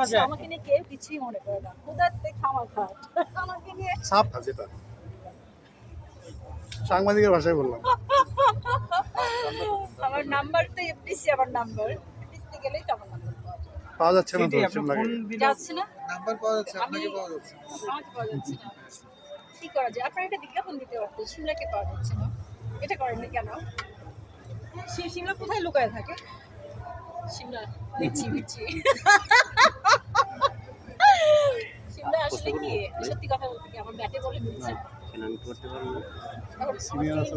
শোনা যায়। আমাকে নিয়ে কেউ কিছুই মনে করে না। ক্ষুধার্তে খাওয়া খাওয়া আমাকে নিয়ে সাপ যেটা সাংবাদিকের ভাষায় বললাম। আমার নাম্বার তো এফডিসি আমার নাম্বার এফডিসি গেলেই তো আমার নাম্বার পাওয়া যাচ্ছে না তো সেটাই, আপনার সিমলাকে ফোন দিলে যাচ্ছে না? নাম্বার পাওয়া যাচ্ছে আপনাকে পাওয়া যাচ্ছে। আমাকে পাওয়া যাচ্ছে না। কি করা যায়? আপনারা একটা বিজ্ঞাপন দিতে পারতেন সিমলাকে পাওয়া যাচ্ছে না। এটা করেননি কেন? সে সিমলা কোথায় লুকায় থাকে? সিমলা দিচ্ছি দিচ্ছি সিমলা আসলে কি সত্যি কথা বলতে কি আমার ব্যাটে বলে দিচ্ছে। আমি করতে পারব না আমার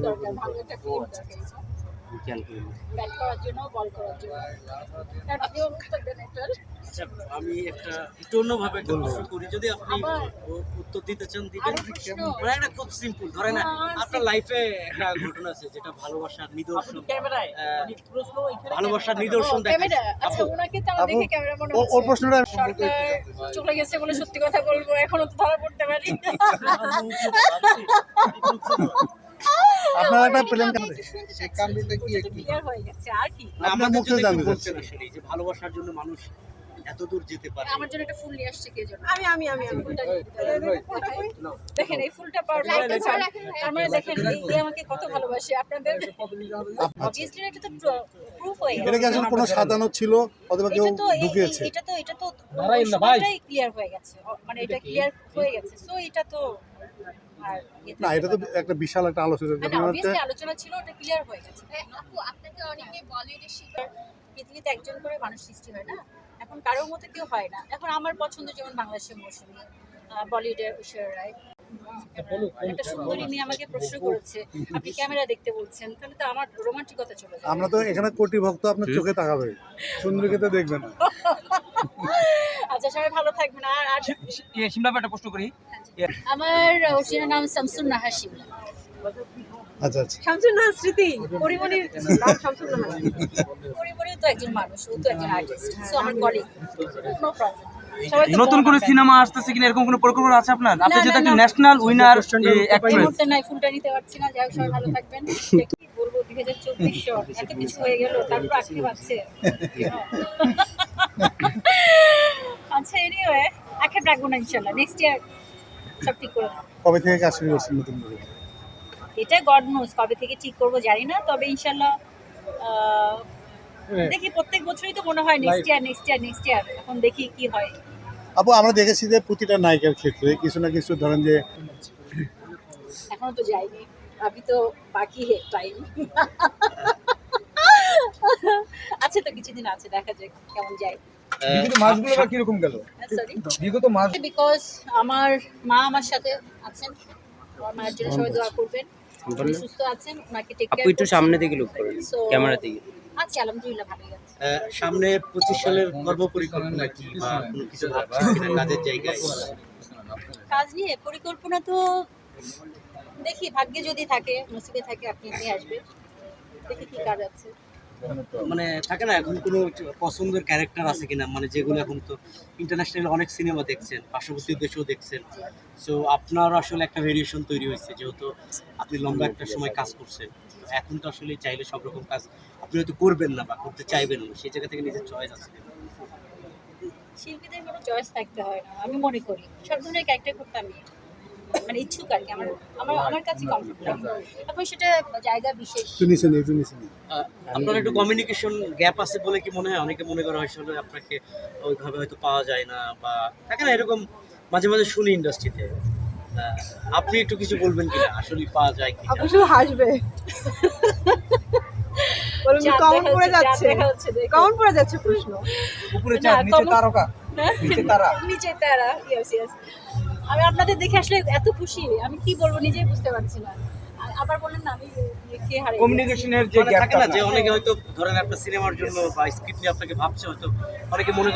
দরকার, ভালো একটা টিম খেয়াল ব্যাট করার জন্য বল করার জন্য আচ্ছা আমি একটা একটু অন্যভাবে একটা প্রশ্ন করি যদি আপনি? উত্তর দিতে চান দিবেন মানে একটা খুব সিম্পল ধরে না আপনার লাইফে একটা ঘটনা আছে যেটা ভালোবাসার নিদর্শন ভালোবাসার নিদর্শন আচ্ছা ওনাকে দেখে ক্যামেরা মনে ওর প্রশ্নটা চলে গেছে বলে সত্যি কথা বলব এখনও তো ধরা পড়তে পারি আপনার একটা প্লেন কেন সেই কামড়টা কি একটু? ক্লিয়ার হয়ে গেছে? আর কি? আপনার আমাদের মুখে জানতে চাচ্ছি। যে ভালোবাসার জন্য মানুষ এত দূর যেতে পারে আমার জন্য একটা ফুল নিয়ে আসছে কে জন্য আমি আমি আমি আমি। ফুলটা দেখেন এই ফুলটা পাওয়ার তার মানে দেখেন এই আমাকে কত ভালোবাসে আপনাদের। অবভিয়াসলি এটা তো প্রুফ হয়ে এটা কি আসলে কোনো সাজানো ছিল? অথবা কেউ ঢুকিয়েছে? এটা তো এটা তো ভাই। ক্লিয়ার হয়ে গেছে। মানে এটা ক্লিয়ার হয়ে গেছে। সো এটা তো ইয়ে না এটা তো একটা বিশাল একটা আলোচনা আলোচনা ছিল ওটা ক্লিয়ার হয়ে গেছে। আপু আপনাকে অনেকে বলিউডের শিকার পৃথিবীতে একজন করে মানুষ সৃষ্টি হয় না? এখন কারোর মতো কেউ হয় না। এখন আমার পছন্দ যেমন বাংলাদেশের মৌসুমি বলিউডের ঐশ্বর্য রায়। একটা সুন্দরী মেয়ে আমাকে প্রশ্ন করেছে আপনি ক্যামেরা দেখতে বলছেন তাহলে তো আমার রোমান্টিকতা চলে যাবে আমরা তো এখানে কোটি ভক্ত আপনার চোখে তাকাবে। সুন্দরীকে তো দেখবেন আচ্ছা সবাই ভালো থাকবেন। আর আর একটা প্রশ্ন করি। আমার অরিজিনাল নাম শামসুন নাহার শিমলা আচ্ছা আচ্ছা। নাহার স্মৃতি পরিমণির নাম শামসুন নাহার পরিবারেও তো একজন মানুষ ও তো একজন আর্টিস্ট সো আমার কলিগ নো প্রবলেম সবাই নতুন করে সিনেমা আসতেছে কিনা এরকম কোনো পরিকল্পনা আছে আপনার? আপনি যেটা না। ন্যাশনাল উইনার এই অ্যাক্ট্রেস মুহূর্তে নাই ফুলটা নিতে পারছি না যাই হোক সবাই ভালো থাকবেন। বলব দুই হাজার চব্বিশশো এত কিছু হয়ে গেল তারপর আজকে আচ্ছা এনিওয়ে আক্ষেপ রাখব না ইনশাল্লাহ। নেক্সট ইয়ার সব ঠিক করে কবে থেকে কাজ শুরু করছেন নতুন করে? এটা গড নোজ কবে থেকে ঠিক করব জানি না তবে ইনশাল্লাহ আহ, দেখি প্রত্যেক বছরই তো মনে হয় next year next year next year এখন দেখি কি হয়। আপু আমরা দেখেছি যে প্রতিটা নায়িকার ক্ষেত্রে কিছু না কিছু ধরেন যে এখনও তো যাইনি আমি তো বাকি হে টাইম আছে তো কিছুদিন আছে দেখা যাক কেমন যায়। বিগত মাসগুলো বা কীরকম গেল? সরি বিগত মাস বিকজ আমার মা আমার সাথে আছেন আমার মায়ের জন্য সবাই দোয়া করবেন। সুস্থ আছেন ওনাকে টেক আপু একটু সামনে দিকে লুক করুন ক্যামেরা দিকে আলহামদুলিল্লাহ ভালোই আছে। সামনে পঁচিশ সালের কর্ম পরিকল্পনা কি বা কোনো কিছু ভাবছেন কাজের জায়গায়? কাজ নিয়ে পরিকল্পনা তো দেখি ভাগ্যে যদি থাকে নসিবে থাকে আপনি নিয়ে আসবেন। দেখি কি কাজ আছে। মানে থাকে না, এখন কোনো পছন্দের ক্যারেক্টার আছে কিনা? মানে যেগুলো এখন তো ইন্টারন্যাশনাল অনেক সিনেমা দেখছেন, পার্শ্ববর্তী দেশেও দেখছেন। সো আপনার আসলে একটা ভেরিয়েশন তৈরি হয়েছে, যেহেতু আপনি লম্বা একটা সময় কাজ করছেন। এখন তো আসলে চাইলে সব রকম কাজ আপনি হয়তো করবেন না বা করতে চাইবেন না, সেই জায়গা থেকে নিজের চয়েস আছে শিল্পীদের কোনো চয়েস থাকতে হয় না, আমি মনে করি। সব ধরনের ক্যারেক্টার করতে আমি মানে ইচ্ছুক আর কি আমার আমার আমার কাছে কমফর্ট লাগে এখন সেটা জায়গা বিশেষ। একটু নিচে নিয়ে আহ, আপনার একটু কমিউনিকেশন গ্যাপ আছে বলে কি মনে হয়? অনেকে মনে করা হয় আসলে আপনাকে ওইভাবে হয়তো পাওয়া যায় না বা থাকে না এরকম মাঝে মাঝে শুনি ইন্ডাস্ট্রিতে আপনি একটু কিছু বলবেন কিনা? আসলে পাওয়া যায় কি আপু শুধু হাসবে। বলুন পড়ে যাচ্ছে। দেখা হচ্ছে, দেখুন। কেমন পড়ে যাচ্ছে প্রশ্ন। উপরে চাঁদ নিচে তারকা? নিচে তারা। নিচে তারা ইয়েস ইয়েস আমি আপনাদের দেখে আসলে এত খুশি আমি কি বলব নিজেই বুঝতে পারছি না। আবার বলেন না আমি কে কমিউনিকেশনের যে মানে থাকে না যে অনেকে হয়তো ধরেন আপনার সিনেমার জন্য বা স্ক্রিপ্ট নিয়ে আপনাকে ভাবছে হয়তো অনেকে মনে